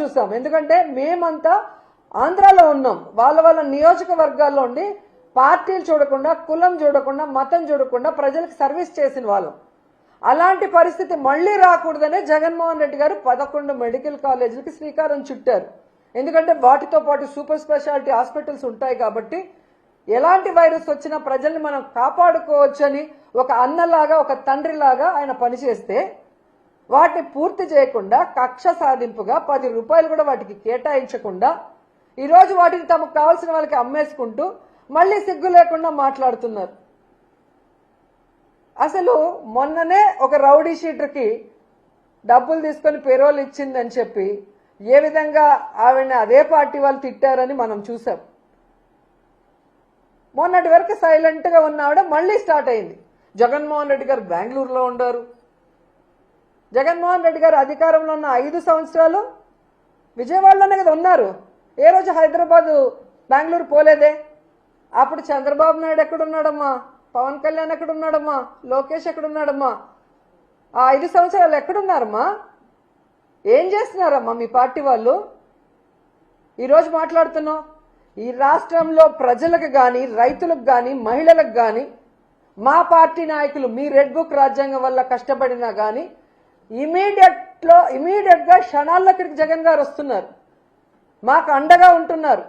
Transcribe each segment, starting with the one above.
చూసాం. ఎందుకంటే మేమంతా ఆంధ్రాలో ఉన్నాం. వాళ్ళ వాళ్ళ నియోజకవర్గాల్లో ఉండి పార్టీలు చూడకుండా కులం చూడకుండా మతం చూడకుండా ప్రజలకు సర్వీస్ చేసిన వాళ్ళం. అలాంటి పరిస్థితి మళ్ళీ రాకూడదనే జగన్మోహన్ రెడ్డి గారు పదకొండు మెడికల్ కాలేజీలకి శ్రీకారం చుట్టారు. ఎందుకంటే వాటితో పాటు సూపర్ స్పెషాలిటీ హాస్పిటల్స్ ఉంటాయి కాబట్టి ఎలాంటి వైరస్ వచ్చినా ప్రజల్ని మనం కాపాడుకోవచ్చని ఒక అన్నలాగా ఒక తండ్రిలాగా ఆయన పనిచేస్తే వాటిని పూర్తి చేయకుండా కక్ష సాధింపుగా పది రూపాయలు కూడా వాటికి కేటాయించకుండా ఈరోజు వాటిని తమకు కావాల్సిన వాళ్ళకి అమ్మేసుకుంటూ మళ్ళీ సిగ్గు లేకుండా మాట్లాడుతున్నారు. అసలు మొన్ననే ఒక రౌడీ షీటర్కి డబ్బులు తీసుకొని పెరోలు ఇచ్చిందని చెప్పి ఏ విధంగా ఆవిడని అదే పార్టీ వాళ్ళు తిట్టారని మనం చూసాం. మొన్నటి వరకు సైలెంట్గా ఉన్న ఆవిడ మళ్ళీ స్టార్ట్ అయింది. జగన్మోహన్ రెడ్డి గారు బెంగళూరులో ఉండారు. జగన్మోహన్ రెడ్డి గారు అధికారంలో ఉన్న ఐదు సంవత్సరాలు విజయవాడలోనే కదా ఉన్నారు. ఏ రోజు హైదరాబాదు బెంగళూరు పోలేదే? అప్పుడు చంద్రబాబు నాయుడు ఎక్కడున్నాడమ్మా? పవన్ కళ్యాణ్ ఎక్కడున్నాడమ్మా? లోకేష్ ఎక్కడున్నాడమ్మా? ఆ ఐదు సంవత్సరాలు ఎక్కడున్నారమ్మా? ఏం చేస్తున్నారమ్మా మీ పార్టీ వాళ్ళు? ఈరోజు మాట్లాడుతున్నాం. ఈ రాష్ట్రంలో ప్రజలకు కానీ రైతులకు కానీ మహిళలకు కానీ మా పార్టీ నాయకులు మీ రెడ్ బుక్ రాజ్యాంగం వల్ల కష్టపడినా కానీ ఇమీడియట్లో ఇమీడియట్గా క్షణాల్లో ఇక్కడికి జగన్ గారు వస్తున్నారు. మాకు అండగా ఉంటున్నారు.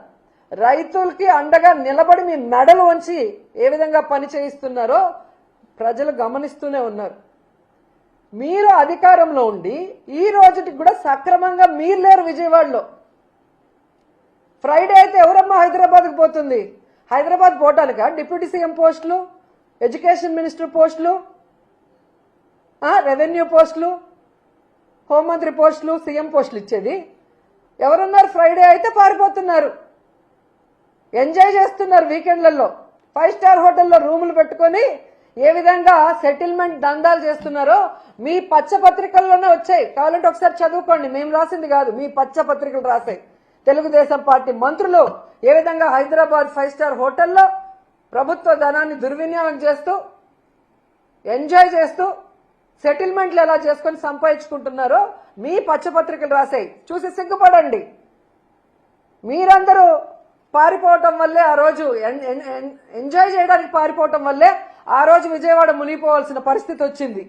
రైతులకి అండగా నిలబడి మీ మెడలు వంచి ఏ విధంగా పని చేయిస్తున్నారో ప్రజలు గమనిస్తూనే ఉన్నారు. మీరు అధికారంలో ఉండి ఈ రోజుకి కూడా సక్రమంగా మీరు లేరు విజయవాడలో. ఫ్రైడే అయితే ఎవరమ్మా హైదరాబాద్కి పోతుంది? హైదరాబాద్ పోవటానికా డిప్యూటీ సీఎం పోస్టులు ఎడ్యుకేషన్ మినిస్టర్ పోస్టులు రెవెన్యూ పోస్టులు? హోంమంత్రి పోస్టులు సీఎం పోస్టులు ఇచ్చేది. ఎవరున్నారు? ఫ్రైడే అయితే పారిపోతున్నారు. ఎంజాయ్ చేస్తున్నారు వీకెండ్లలో. ఫైవ్ స్టార్ హోటల్లో రూములు పెట్టుకొని ఏ విధంగా సెటిల్మెంట్ దందాలు చేస్తున్నారో మీ పచ్చ పత్రికల్లోనే వచ్చాయి. కావాలంటే ఒకసారి చదువుకోండి. మేము రాసింది కాదు. మీ పచ్చ పత్రికలు రాసాయి. తెలుగుదేశం పార్టీ మంత్రులు ఏ విధంగా హైదరాబాద్ ఫైవ్ స్టార్ హోటల్లో ప్రభుత్వ ధనాన్ని దుర్వినియోగం చేస్తూ ఎంజాయ్ చేస్తూ సెటిల్మెంట్లు ఎలా చేసుకొని సంపాదించుకుంటున్నారో మీ పచ్చపత్రికలు రాసాయి. చూసి సిగ్గుపడండి. మీరందరూ పారిపోవటం వల్లే ఆ రోజు ఎన్- ఎంజాయ్ చేయడానికి పారిపోవటం వల్లే ఆ రోజు విజయవాడ మునిగిపోవాల్సిన పరిస్థితి వచ్చింది.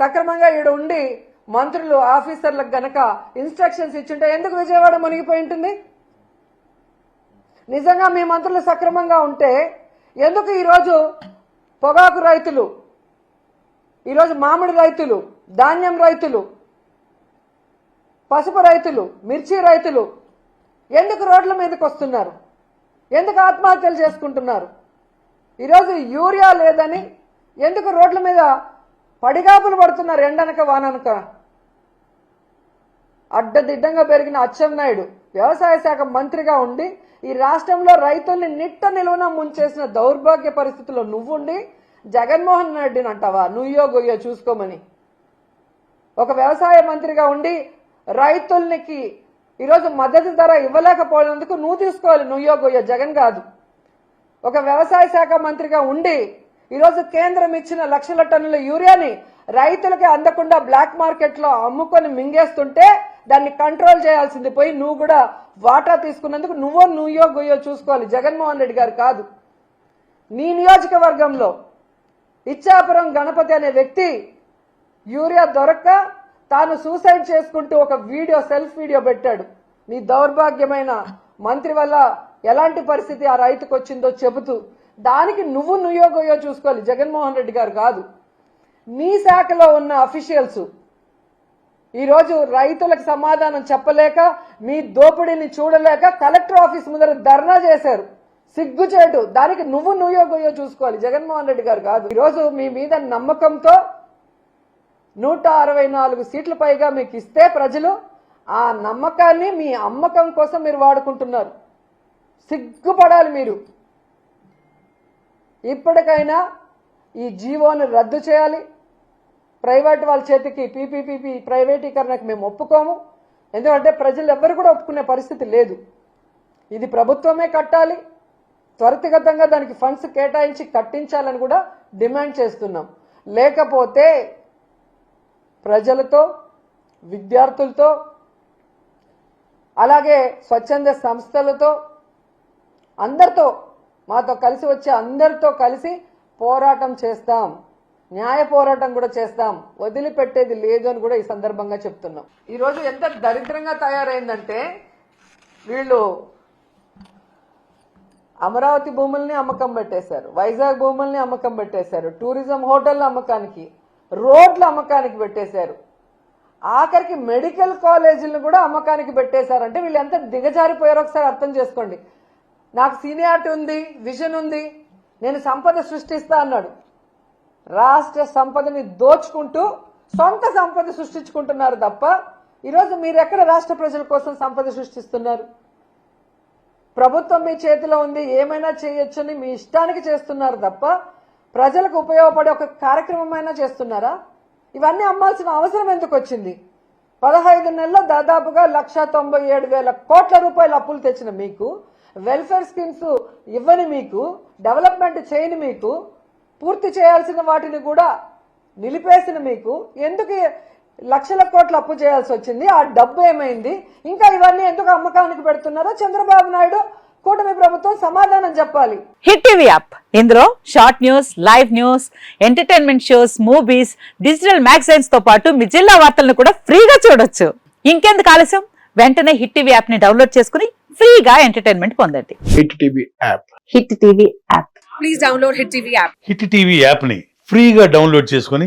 సక్రమంగా ఈడ ఉండి మంత్రులు ఆఫీసర్లకు గనక ఇన్స్ట్రక్షన్స్ ఇచ్చుంటే ఎందుకు విజయవాడ మునిగిపోయి ఉంటుంది? నిజంగా మీ మంత్రులు సక్రమంగా ఉంటే ఎందుకు ఈరోజు పొగాకు రైతులు ఈరోజు మామిడి రైతులు ధాన్యం రైతులు పసుపు రైతులు మిర్చి రైతులు ఎందుకు రోడ్ల మీదకి వస్తున్నారు? ఎందుకు ఆత్మహత్యలు చేసుకుంటున్నారు? ఈరోజు యూరియా లేదని ఎందుకు రోడ్ల మీద పడిగాపులు పడుతున్నారు ఎండనక వాననక? అడ్డదిడ్డంగా పెరిగిన అచ్చెన్నాయుడు వ్యవసాయ శాఖ మంత్రిగా ఉండి ఈ రాష్ట్రంలో రైతుల్ని నిట్ట నిలువన ముంచేసిన దౌర్భాగ్య పరిస్థితుల్లో నువ్వుండి జగన్మోహన్ రెడ్డిని అంటావా? నుయ్యో గొయ్యో చూసుకోమని. ఒక వ్యవసాయ మంత్రిగా ఉండి రైతులకి ఈరోజు మద్దతు ధర ఇవ్వలేకపోయినందుకు నువ్వు తీసుకోవాలి. నుయ్యో గొయ్యో జగన్ కాదు. ఒక వ్యవసాయ శాఖ మంత్రిగా ఉండి ఈరోజు కేంద్రం ఇచ్చిన లక్షల టన్నుల యూరియాని రైతులకి అందకుండా బ్లాక్ మార్కెట్లో అమ్ముకొని మింగేస్తుంటే దాన్ని కంట్రోల్ చేయాల్సింది పోయి నువ్వు కూడా వాటా తీసుకున్నందుకు నువ్వో నుయ్యో గొయ్యో చూసుకోవాలి. జగన్మోహన్ రెడ్డి గారు కాదు. నీ నియోజకవర్గంలో ఇచ్చాపురం గణపతి అనే వ్యక్తి యూరియా దొరక్క తాను సూసైడ్ చేసుకుంటూ ఒక వీడియో సెల్ఫ్ వీడియో పెట్టాడు. నీ దౌర్భాగ్యమైన మంత్రి వల్ల ఎలాంటి పరిస్థితి ఆ రైతుకు వచ్చిందో చెబుతూ దానికి నువ్వు నుయోగోయో చూసుకోవాలి. జగన్మోహన్ రెడ్డి గారు కాదు. నీ శాఖలో ఉన్న అఫీషియల్స్ ఈరోజు రైతులకు సమాధానం చెప్పలేక మీ దోపిడీని చూడలేక కలెక్టర్ ఆఫీస్ ముందర ధర్నా చేశారు. సిగ్గుచేటు. దానికి నువ్వు నువ్వో గొయ్యో చూసుకోవాలి. జగన్మోహన్ రెడ్డి గారు కాదు. ఈరోజు మీ మీద నమ్మకంతో నూట అరవై నాలుగు సీట్ల పైగా మీకు ఇస్తే ప్రజలు ఆ నమ్మకాన్ని మీ అమ్మకం కోసం మీరు వాడుకుంటున్నారు. సిగ్గుపడాలి మీరు. ఇప్పటికైనా ఈ జీవోను రద్దు చేయాలి. ప్రైవేట్ వాళ్ళ చేతికి పీపీపీపీ ప్రైవేటీకరణకు మేము ఒప్పుకోము. ఎందుకంటే ప్రజలు ఎవ్వరు కూడా ఒప్పుకునే పరిస్థితి లేదు. ఇది ప్రభుత్వమే కట్టాలి. త్వరితగతంగా దానికి ఫండ్స్ కేటాయించి కట్టించాలని కూడా డిమాండ్ చేస్తున్నాం. లేకపోతే ప్రజలతో విద్యార్థులతో అలాగే స్వచ్ఛంద సంస్థలతో అందరితో మాతో కలిసి వచ్చే అందరితో కలిసి పోరాటం చేస్తాం. న్యాయ పోరాటం కూడా చేస్తాం. వదిలిపెట్టేది లేదు అని కూడా ఈ సందర్భంగా చెప్తున్నాం. ఈరోజు ఎంత దరిద్రంగా తయారైందంటే వీళ్ళు అమరావతి భూముల్ని అమ్మకం పెట్టేశారు. వైజాగ్ భూముల్ని అమ్మకం పెట్టేశారు. టూరిజం హోటళ్ళ అమ్మకానికి రోడ్ల అమ్మకానికి పెట్టేశారు. ఆఖరికి మెడికల్ కాలేజీలను కూడా అమ్మకానికి పెట్టేశారంటే వీళ్ళు ఎంత దిగజారిపోయారో. ఒకసారి అర్థం చేసుకోండి. నాకు సీనియారిటీ ఉంది విజన్ ఉంది నేను సంపద సృష్టిస్తా అన్నాడు. రాష్ట్ర సంపదని దోచుకుంటూ సొంత సంపద సృష్టించుకుంటున్నారు తప్ప ఈరోజు మీరు ఎక్కడ రాష్ట్ర ప్రజల కోసం సంపద సృష్టిస్తున్నారు? ప్రభుత్వం మీ చేతిలో ఉంది ఏమైనా చేయొచ్చని మీ ఇష్టానికి చేస్తున్నారు తప్ప ప్రజలకు ఉపయోగపడే ఒక కార్యక్రమమైనా చేస్తున్నారా? ఇవన్నీ అమ్మాల్సిన అవసరం ఎందుకు వచ్చింది? పదహైదు నెలల్లో దాదాపుగా లక్ష తొంభై ఏడు వేల కోట్ల రూపాయల అప్పులు తెచ్చిన మీకు వెల్ఫేర్ స్కీమ్స్ ఇవ్వని మీకు డెవలప్మెంట్ చేయని మీకు పూర్తి చేయాల్సిన వాటిని కూడా నిలిపేసిన మీకు ఎందుకు లక్షల కోట్ల అప్పు చేయాల్సి వచ్చింది. ఆ డబ్బు ఏమైంది? ఇంకా ఇవన్నీ ఎందుకు అమ్మకానికి పెడుతున్నారో చంద్రబాబు నాయుడు కూటమి ప్రభుత్వం సమాధానం చెప్పాలి. Hit TV app. ఇందులో short news live news entertainment shows movies digital మ్యాగజైన్స్తో పాటు మీ జిల్లా వార్తలను కూడా ఫ్రీగా చూడొచ్చు. ఇంకెందుకు ఆలస్యం? వెంటనే హిట్ టీవీ యాప్ని డౌన్లోడ్ చేసుకుని ఫ్రీగా ఎంటర్టైన్మెంట్ పొందండి. Hit TV app. Hit TV app. Please download Hit TV app. Hit TV యాప్ని ఫ్రీగా డౌన్లోడ్ చేసుకొని